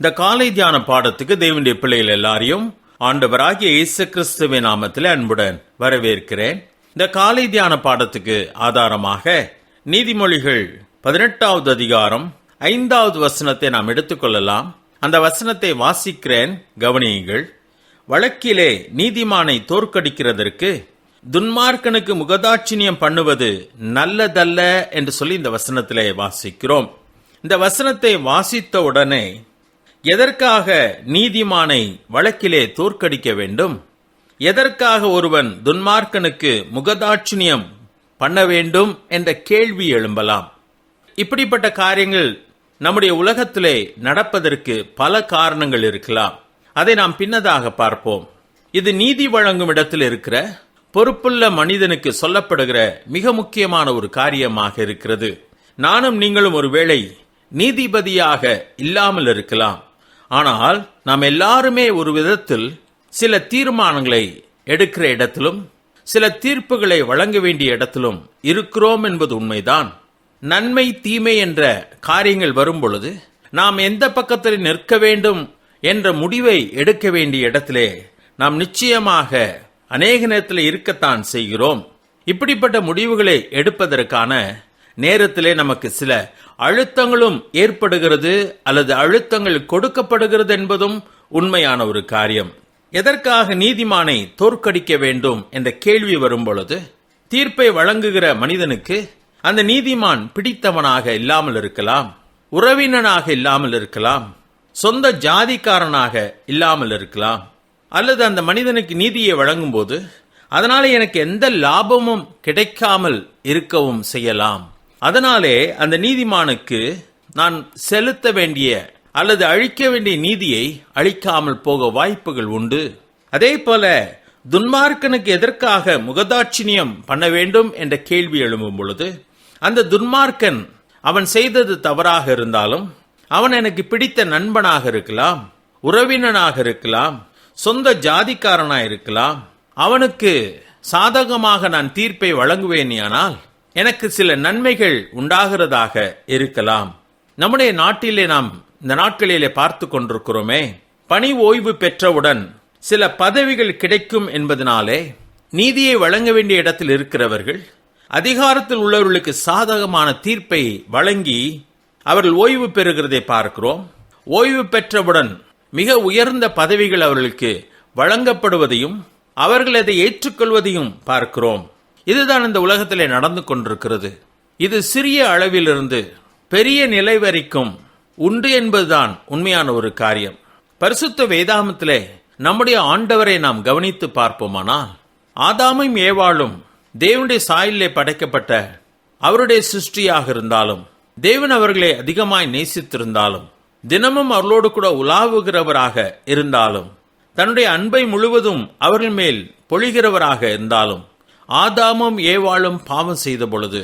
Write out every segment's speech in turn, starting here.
இந்த காலை தியான பாடத்துக்கு தேவனுடைய பிள்ளைகள் எல்லாரையும் ஆண்டவராகிய இயேசு கிறிஸ்துவின் நாமத்தில் அன்புடன் வரவேற்கிறேன். இந்த காலை தியான பாடத்துக்கு ஆதாரமாக நீதிமொழிகள் பதினெட்டாவது அதிகாரம் ஐந்தாவது வசனத்தை நாம் எடுத்துக்கொள்ளலாம் அந்த வசனத்தை வாசிக்கிறேன் கவனியுங்கள். வழக்கிலே நீதிமானை தோற்கடிக்கிறதற்கு துன்மார்க்கனுக்கு முகதாட்சிணியம் பண்ணுவது நல்லதல்ல என்று சொல்லி இந்த வசனத்திலே வாசிக்கிறோம். இந்த வசனத்தை வாசித்த உடனே எதற்காக நீதிமானை வழக்கிலே தோற்கடிக்க வேண்டும்? எதற்காக ஒருவன் துன்மார்க்கனுக்கு முகதாட்சிணியம் பண்ண வேண்டும் என்ற கேள்வி எழும்பலாம். இப்படிப்பட்ட காரியங்கள் நம்முடைய உலகத்திலே நடப்பதற்கு பல காரணங்கள் இருக்கலாம். அதை நாம் பின்னதாக பார்ப்போம். இது நீதி வழங்கும் இடத்தில் இருக்கிற பொறுப்புள்ள மனிதனுக்கு சொல்லப்படுகிற மிக முக்கியமான ஒரு காரியமாக இருக்கிறது. நானும் நீங்களும் ஒருவேளை நீதிபதியாக இல்லாமல் இருக்கலாம். ஆனால் நாம் எல்லாருமே ஒரு விதத்தில் சில தீர்மானங்களை எடுக்கிற இடத்திலும் சில தீர்ப்புகளை வழங்க வேண்டிய இடத்திலும் இருக்கிறோம் என்பது உண்மைதான். நன்மை தீமை என்ற காரியங்கள் வரும் பொழுது நாம் எந்த பக்கத்தில் நிற்க வேண்டும் என்ற முடிவை எடுக்க வேண்டிய இடத்திலே நாம் நிச்சயமாக அநேக நேரத்தில் இருக்கத்தான் செய்கிறோம். இப்படிப்பட்ட முடிவுகளை எடுப்பதற்கான நேரத்திலே நமக்கு சில அழுத்தங்களும் ஏற்படுகிறது அல்லது அழுத்தங்கள் கொடுக்கப்படுகிறது என்பதும் உண்மையான ஒரு காரியம். எதற்காக நீதிமானை தோற்கடிக்க வேண்டும் என்ற கேள்வி வரும் பொழுது தீர்ப்பை வழங்குகிற மனிதனுக்கு அந்த நீதிமான் பிடித்தவனாக இல்லாமல் இருக்கலாம் உறவினனாக இல்லாமல் இருக்கலாம் சொந்த ஜாதிக்காரனாக இல்லாமல் இருக்கலாம் அல்லது அந்த மனிதனுக்கு நீதியை வழங்கும்போது அதனால எனக்கு எந்த லாபமும் கிடைக்காமல் இருக்கவும் செய்யலாம். அதனாலே அந்த நீதிமானுக்கு நான் செலுத்த வேண்டிய அல்லது அழிக்க வேண்டிய நீதியை அழிக்காமல் போக வாய்ப்புகள் உண்டு. அதே போல துன்மார்க்கனுக்கு எதற்காக முகதாட்சிணியம் பண்ண வேண்டும் என்ற கேள்வி எழும்பும் பொழுது அந்த துன்மார்க்கன் அவன் செய்தது தவறாக இருந்தாலும் அவன் எனக்கு பிடித்த நண்பனாக இருக்கலாம் உறவினனாக இருக்கலாம் சொந்த ஜாதிக்காரனாக இருக்கலாம் அவனுக்கு சாதகமாக நான் தீர்ப்பை வழங்குவேனேயானால் எனக்கு சில நன்மைகள் உண்டாகிறதாக இருக்கலாம். நம்முடைய நாட்டிலே நாம் இந்த நாட்களிலே பார்த்து கொண்டிருக்கிறோமே பணி ஓய்வு பெற்றவுடன் சில பதவிகள் கிடைக்கும் என்பதனாலே நீதியை வழங்க வேண்டிய இடத்தில் இருக்கிறவர்கள் அதிகாரத்தில் உள்ளவர்களுக்கு சாதகமான தீர்ப்பை வழங்கி அவர்கள் ஓய்வு பெறுகிறதை பார்க்கிறோம். ஓய்வு பெற்றவுடன் மிக உயர்ந்த பதவிகள் அவர்களுக்கு வழங்கப்படுவதையும் அவர்கள் அதை ஏற்றுக்கொள்வதையும் பார்க்கிறோம். இதுதான் இந்த உலகத்திலே நடந்து கொண்டிருக்கிறது. இது சிறிய அளவிலிருந்து பெரிய நிலை வரைக்கும் உண்டு என்பதுதான் உண்மையான ஒரு காரியம். பரிசுத்த வேதாமத்திலே நம்முடைய ஆண்டவரை நாம் கவனித்து பார்ப்போமானால் ஆதாமும் ஏவாளும் தேவனுடைய சாயிலே படைக்கப்பட்ட அவருடைய சிருஷ்டியாக இருந்தாலும் தேவன் அவர்களை அதிகமாய் நேசித்திருந்தாலும் தினமும் அவர்களோடு கூட உலாவுகிறவராக இருந்தாலும் தன்னுடைய அன்பை முழுவதும் அவர்கள் மேல் பொழிகிறவராக இருந்தாலும் ஆதாமும் ஏவாளும் பாவம் செய்த பொழுது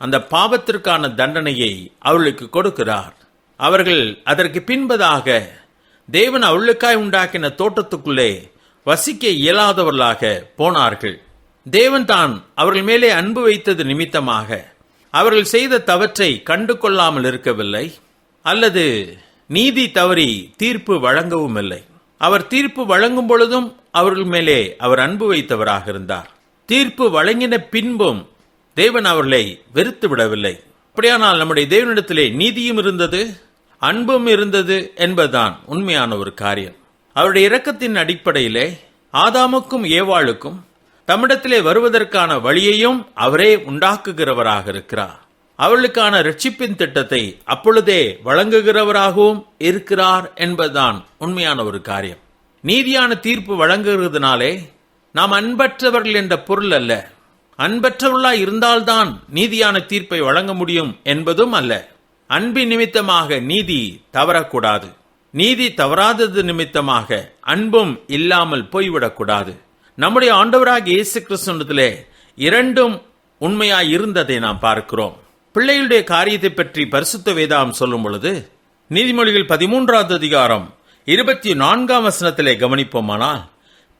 அந்த பாவத்திற்கான தண்டனையை அவர்களுக்கு கொடுக்கிறார். அவர்கள் அதற்கு பின்பதாக தேவன் அவளுக்காய் உண்டாக்கின தோட்டத்துக்குள்ளே வசிக்க இயலாதவர்களாக போனார்கள். தேவன் தான் அவர்கள் மேலே அன்பு வைத்தது நிமித்தமாக அவர்கள் செய்த தவற்றை கண்டு கொள்ளாமல் இருக்கவில்லை அல்லது நீதி தவறி தீர்ப்பு வழங்கவும் இல்லை. அவர் தீர்ப்பு வழங்கும் பொழுதும் அவர்கள் மேலே அவர் அன்பு வைத்தவராக இருந்தார். தீர்ப்பு வழங்கின பின்பும் தேவன் அவர்களை வெறுத்து விடவில்லை அப்படியானால் நம்முடைய தேவனிடத்திலே நீதியும் இருந்தது அன்பும் இருந்தது என்பதுதான் உண்மையான ஒரு காரியம். அவருடைய இரக்கத்தின் அடிப்படையிலே ஆதாமுக்கும் ஏவாளுக்கும் தம்மிடத்திலே வருவதற்கான வழியையும் அவரே உண்டாக்குகிறவராக இருக்கிறார். அவர்களுக்கான ரட்சிப்பின் திட்டத்தை அப்பொழுதே வழங்குகிறவராகவும் இருக்கிறார் என்பதுதான் உண்மையான ஒரு காரியம். நீதியான தீர்ப்பு வழங்குகிறதுனாலே நாம் அன்பற்றவர்கள் என்ற பொருள் அல்ல. அன்பற்றவர்களாய் இருந்தால்தான் நீதியான தீர்ப்பை வழங்க முடியும் என்பதும் அல்ல. அன்பின் நிமித்தமாக நீதி தவறக்கூடாது. நீதி தவறாதது நிமித்தமாக அன்பும் இல்லாமல் போய்விடக்கூடாது. நம்முடைய ஆண்டவராக இயேசு கிறிஸ்துவத்திலே இரண்டும் உண்மையாய் இருந்ததை நாம் பார்க்கிறோம். பிள்ளைகளுடைய காரியத்தை பற்றி பரிசுத்த வேதாம் சொல்லும் பொழுது நீதிமொழிகள் பதிமூன்றாவது அதிகாரம் இருபத்தி நான்காம் வசனத்திலே கவனிப்போமானால்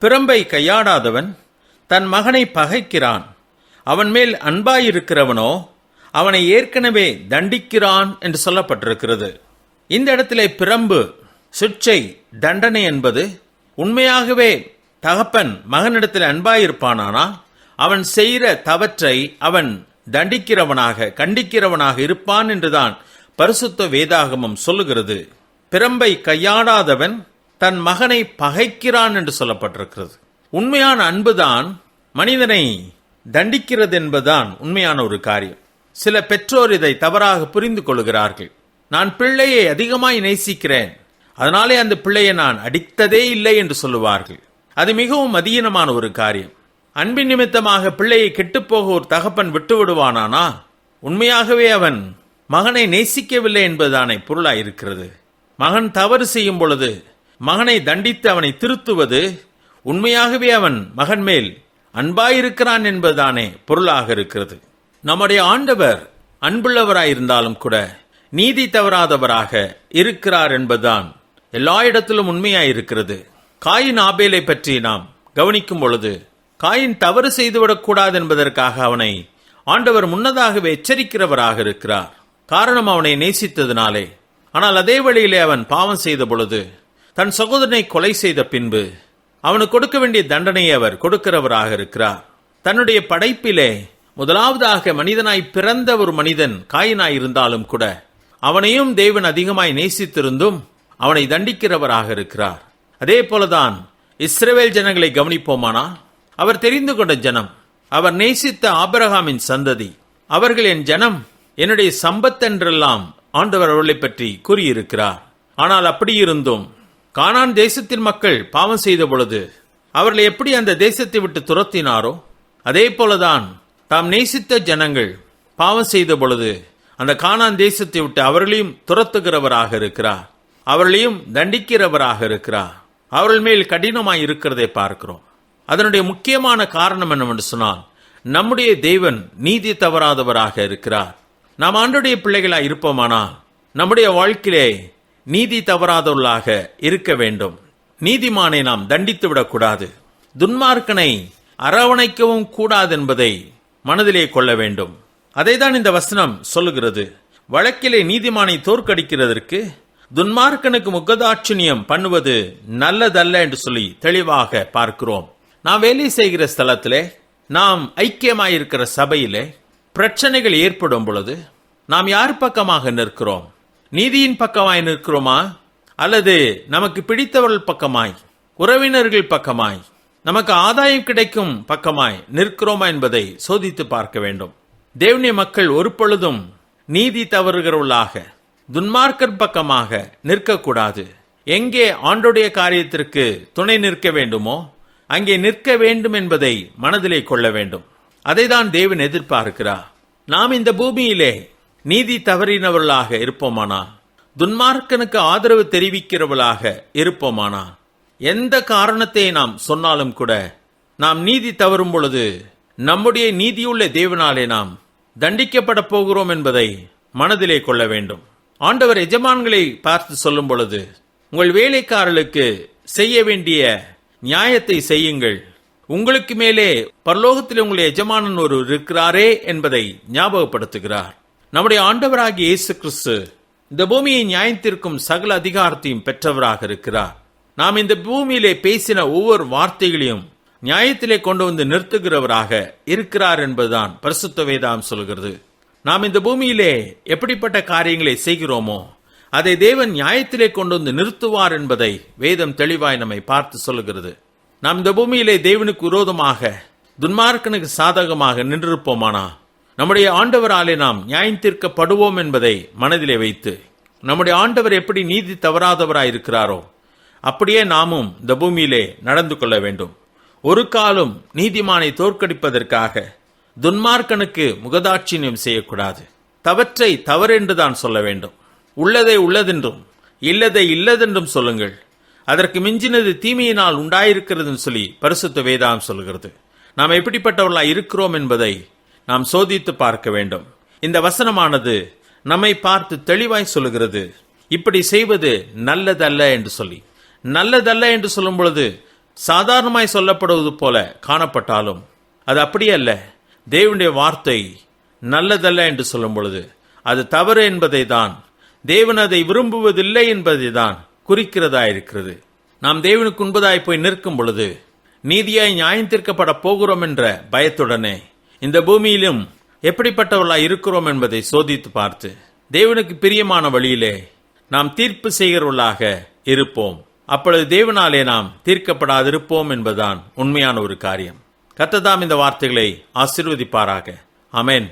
பிரம்பை கையாடாதவன் தன் மகனை பகைக்கிறான். அவன் மேல் அன்பாயிருக்கிறவனோ அவனை ஏற்கனவே தண்டிக்கிறான் என்று சொல்லப்பட்டிருக்கிறது. இந்த இடத்திலே பிரம்பு சிற்சை தண்டனை என்பது உண்மையாகவே தகப்பன் மகனிடத்தில் அன்பாயிருப்பானானா? அவன் செய்கிற தவற்றை அவன் தண்டிக்கிறவனாக கண்டிக்கிறவனாக இருப்பான் என்றுதான் பரிசுத்த வேதாகமம் சொல்லுகிறது. பிரம்பை கையாடாதவன் தன் மகனை பகைக்கிறான் என்று சொல்லப்பட்டிருக்கிறது. உண்மையான அன்புதான் மனிதனை தண்டிக்கிறது என்பதுதான் உண்மையான ஒரு காரியம். சில பெற்றோர் இதை தவறாக புரிந்து கொள்கிறார்கள். நான் பிள்ளையை அதிகமாய் நேசிக்கிறேன். அதனாலே அந்த பிள்ளையை நான் அடித்ததே இல்லை என்று சொல்லுவார்கள். அது மிகவும் அதீனமான ஒரு காரியம். அன்பின் நிமித்தமாக பிள்ளையை கெட்டுப்போக ஒரு தகப்பன் விட்டு விடுவானானா? உண்மையாகவே அவன் மகனை நேசிக்கவில்லை என்பதுதானே பொருளாய் இருக்கிறது மகன் தவறு செய்யும் பொழுது மகனை தண்டித்து அவனை திருத்துவது உண்மையாகவே அவன் மகன் மேல் அன்பாயிருக்கிறான் என்பதுதானே பொருளாக இருக்கிறது. நம்முடைய ஆண்டவர் அன்புள்ளவராயிருந்தாலும் கூட நீதி தவறாதவராக இருக்கிறார் என்பதுதான் எல்லா இடத்திலும் உண்மையாயிருக்கிறது. காயின் ஆபேலை பற்றி நாம் கவனிக்கும் பொழுது காயின் தவறு செய்துவிடக்கூடாது என்பதற்காக அவனை ஆண்டவர் முன்னதாகவே எச்சரிக்கிறவராக இருக்கிறார். காரணம் அவனை நேசித்ததினாலே. ஆனால் அதே வழியிலே அவன் பாவம் செய்த பொழுது தன் சகோதரனை கொலை செய்த பின்பு அவனுக்கு கொடுக்க வேண்டிய தண்டனையை அவர் கொடுக்கிறவராக இருக்கிறார். தன்னுடைய படைப்பிலே முதலாவதாக மனிதனாய் பிறந்த ஒரு மனிதன் காயினாய் இருந்தாலும் கூட அவனையும் தேவன் அதிகமாய் நேசித்திருந்தும் அவனை தண்டிக்கிறவராக இருக்கிறார். அதே போலதான் இஸ்ரேவேல் ஜனங்களை கவனிப்போமானா? அவர் தெரிந்து கொண்ட ஜனம் அவர் நேசித்த ஆபரகாமின் சந்ததி அவர்கள் என் ஜனம் என்னுடைய சம்பத்தென்றெல்லாம் ஆண்டவர் அவர்களை பற்றி கூறியிருக்கிறார். ஆனால் அப்படி இருந்தும் கானான் தேசத்தின் மக்கள் பாவம் செய்த பொழுது அவர்களை எப்படி அந்த தேசத்தை விட்டு துரத்தினாரோ அதே போலதான் தாம் நேசித்த ஜனங்கள் பாவம் செய்த பொழுது அந்த கானான் தேசத்தை விட்டு அவர்களையும் துரத்துகிறவராக இருக்கிறார். அவர்களையும் தண்டிக்கிறவராக இருக்கிறார். அவர்கள் மேல் கடினமாய் இருக்கிறதை பார்க்கிறோம். அதனுடைய முக்கியமான காரணம் என்னவென்று சொன்னால் நம்முடைய தேவன் நீதி தவறாதவராக இருக்கிறார். நாம் ஆண்டுடைய பிள்ளைகளாய் இருப்போமானால் நம்முடைய வாழ்க்கையிலே நீதி தவறாதவர்களாக இருக்க வேண்டும். நீதிமானை நாம் தண்டித்து விடக்கூடாது. துன்மார்க்கனை அரவணைக்கவும் கூடாது என்பதை மனதிலே கொள்ள வேண்டும். அதைதான் இந்த வசனம் சொல்லுகிறது. வழக்கிலே நீதிமானை தோற்கடிக்கிறதற்கு துன்மார்க்கனுக்கு முகதாட்சணியம் பண்ணுவது நல்லதல்ல என்று சொல்லி தெளிவாக பார்க்கிறோம். நாம் வேலை செய்கிற ஸ்தலத்திலே நாம் ஐக்கியமாயிருக்கிற சபையிலே பிரச்சனைகள் ஏற்படும் பொழுது நாம் யார் பக்கமாக நிற்கிறோம்? நீதியின் பக்கமாய் நிற்கிறோமா? அல்லது நமக்கு பிடித்தவர்கள் பக்கமாய் உறவினர்கள் பக்கமாய் நமக்கு ஆதாயம் கிடைக்கும் பக்கமாய் நிற்கிறோமா என்பதை சோதித்து பார்க்க வேண்டும். தேவனிய மக்கள் ஒரு பொழுதும் நீதி தவறுகிறவர்களாக துன்மார்க்கர் பக்கமாக நிற்கக்கூடாது. எங்கே ஆண்டுடைய காரியத்திற்கு துணை நிற்க வேண்டுமோ அங்கே நிற்க வேண்டும் என்பதை மனதிலே கொள்ள வேண்டும். அதைதான் தேவன் எதிர்பார்க்கிறார். நாம் இந்த பூமியிலே நீதி தவறினவர்களாக இருப்போமானா? துன்மார்க்கனுக்கு ஆதரவு தெரிவிக்கிறவர்களாக இருப்போமானா? எந்த காரணத்தை நாம் சொன்னாலும் கூட நாம் நீதி தவறும் பொழுது நம்முடைய நீதியுள்ள தேவனாலே நாம் தண்டிக்கப்பட போகிறோம் என்பதை மனதிலே கொள்ள வேண்டும். ஆண்டவர் எஜமான்களை பார்த்து சொல்லும் பொழுது உங்கள் வேலைக்காரர்களுக்கு செய்ய வேண்டிய நியாயத்தை செய்யுங்கள். உங்களுக்கு மேலே பரலோகத்தில் உங்களுடைய எஜமானன் ஒரு இருக்கிறாரே என்பதை ஞாபகப்படுத்துகிறார். நம்முடைய ஆண்டவராகிய இயேசு கிறிஸ்து இந்த பூமியை நியாயத்திற்கும் சகல அதிகாரத்தையும் பெற்றவராக இருக்கிறார். நாம் இந்த பூமியிலே பேசின ஒவ்வொரு வார்த்தைகளையும் நியாயத்திலே கொண்டு வந்து நிறுத்துகிறவராக இருக்கிறார் என்பதுதான் பரிசுத்த வேதாம் சொல்கிறது. நாம் இந்த பூமியிலே எப்படிப்பட்ட காரியங்களை செய்கிறோமோ அதை தேவன் நியாயத்திலே கொண்டு வந்து நிறுத்துவார் என்பதை வேதம் தெளிவாய் நம்மை பார்த்து சொல்லுகிறது நாம் இந்த பூமியிலே தேவனுக்கு விரோதமாக துன்மார்க்கனுக்கு சாதகமாக நின்றிருப்போமானா நம்முடைய ஆண்டவராலே நாம் நியாயம் தீர்க்கப்படுவோம் என்பதை மனதிலே வைத்து நம்முடைய ஆண்டவர் எப்படி நீதி தவறாதவராயிருக்கிறாரோ அப்படியே நாமும் இந்த பூமியிலே நடந்து கொள்ள வேண்டும். ஒரு காலம் நீதிமானை தோற்கடிப்பதற்காக துன்மார்க்கனுக்கு முகதாட்சியம் செய்யக்கூடாது. தவற்றை தவறென்றுதான் சொல்ல வேண்டும். உள்ளதை உள்ளதென்றும் இல்லதை இல்லதென்றும் சொல்லுங்கள். அதற்கு மிஞ்சினது தீமையினால் உண்டாயிருக்கிறதுன்னு சொல்லி பரிசுத்த வேதாம் சொல்கிறது நாம் எப்படிப்பட்டவர்களாக இருக்கிறோம் என்பதை நாம் சோதித்து பார்க்க வேண்டும். இந்த வசனமானது நம்மை பார்த்து தெளிவாய் சொல்லுகிறது. இப்படி செய்வது நல்லதல்ல என்று சொல்லி. நல்லதல்ல என்று சொல்லும் பொழுது சாதாரணமாய் சொல்லப்படுவது போல காணப்பட்டாலும் அது அப்படியே அல்ல. தேவனுடைய வார்த்தை நல்லதல்ல என்று சொல்லும் பொழுது அது தவறு என்பதை தான் தேவன் அதை விரும்புவதில்லை என்பதை தான் குறிக்கிறதாயிருக்கிறது நாம் தேவனுக்கு உண்பதாய் போய் நிற்கும் பொழுது நீதியாய் நியாயம் தீர்க்கப்பட போகிறோம் என்ற பயத்துடனே இந்த பூமியிலும் எப்படிப்பட்டவர்களாய் இருக்கிறோம் என்பதை சோதித்து பார்த்து தேவனுக்கு பிரியமான வழியிலே நாம் தீர்ப்பு செய்கிறவர்களாக இருப்போம். அப்பொழுது தேவனாலே நாம் தீர்க்கப்படாதிருப்போம் என்பதுதான் உண்மையான ஒரு காரியம். கத்ததாம் இந்த வார்த்தைகளை ஆசிர்வதிப்பாராக. அமேன்